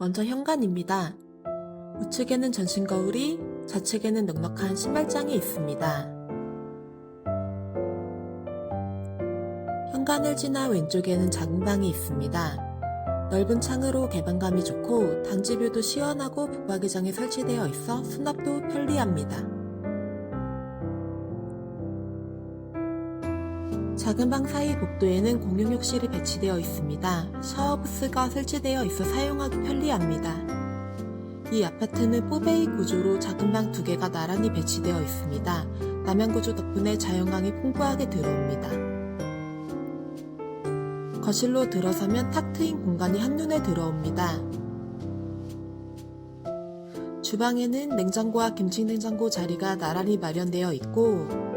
먼저 현관입니다. 우측에는 전신 거울이, 좌측에는 넉넉한 신발장이 있습니다. 현관을 지나 왼쪽에는 작은 방이 있습니다. 넓은 창으로 개방감이 좋고 단지 뷰도 시원하고 북박이장이 설치되어 있어 수납도 편리합니다. 작은 방 사이 복도에는 공용 욕실이 배치되어 있습니다. 샤워 부스가 설치되어 있어 사용하기 편리합니다. 이 아파트는 뽀베이 구조로 작은 방 두 개가 나란히 배치되어 있습니다. 남양 구조 덕분에 자연광이 풍부하게 들어옵니다. 거실로 들어서면 탁 트인 공간이 한눈에 들어옵니다. 주방에는 냉장고와 김치 냉장고 자리가 나란히 마련되어 있고 큰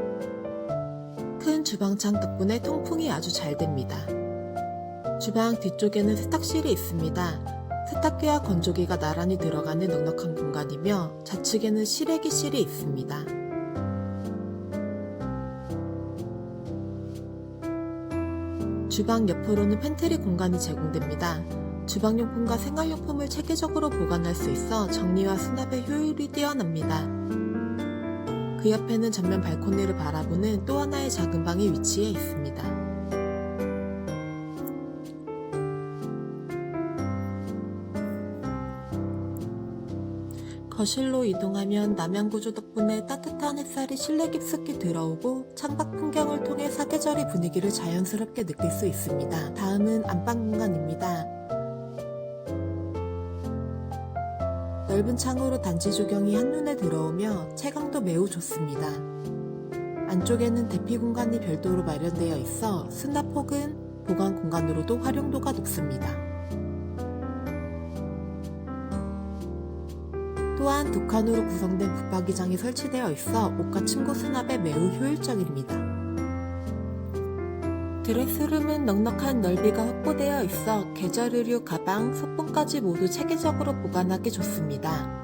주방창 덕분에 통풍이 아주 잘 됩니다. 주방 뒤쪽에는 세탁실이 있습니다. 세탁기와 건조기가 나란히 들어가는 넉넉한 공간이며 좌측에는 실외기실이 있습니다. 주방 옆으로는 팬트리 공간이 제공됩니다. 주방용품과 생활용품을 체계적으로 보관할 수 있어 정리와 수납의 효율이 뛰어납니다. 그 옆에는 전면 발코니를 바라보는 또 하나의 작은 방이 위치해 있습니다. 거실로 이동하면 남양구조 덕분에 따뜻한 햇살이 실내 깊숙이 들어오고 창밖 풍경을 통해 사계절의 분위기를 자연스럽게 느낄 수 있습니다. 다음은 안방 공간입니다. 넓은 창으로 단지 조경이 한눈에 들어오며 채광도 매우 좋습니다. 안쪽에는 대피 공간이 별도로 마련되어 있어 수납 혹은 보관 공간으로도 활용도가 높습니다. 또한 두 칸으로 구성된 붙박이장이 설치되어 있어 옷과 침구 수납에 매우 효율적입니다. 드레스룸은 넉넉한 넓이가 확보되어 있어 계절 의류, 가방, 소품까지 모두 체계적으로 보관하기 좋습니다.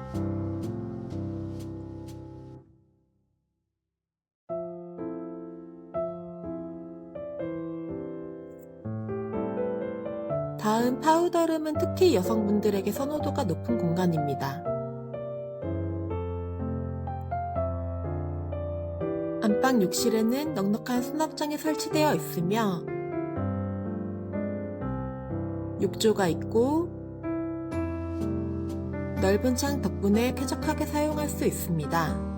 다음 파우더룸은 특히 여성분들에게 선호도가 높은 공간입니다. 안방 욕실에는 넉넉한 수납장이 설치되어 있으며 욕조가 있고 넓은 창 덕분에 쾌적하게 사용할 수 있습니다.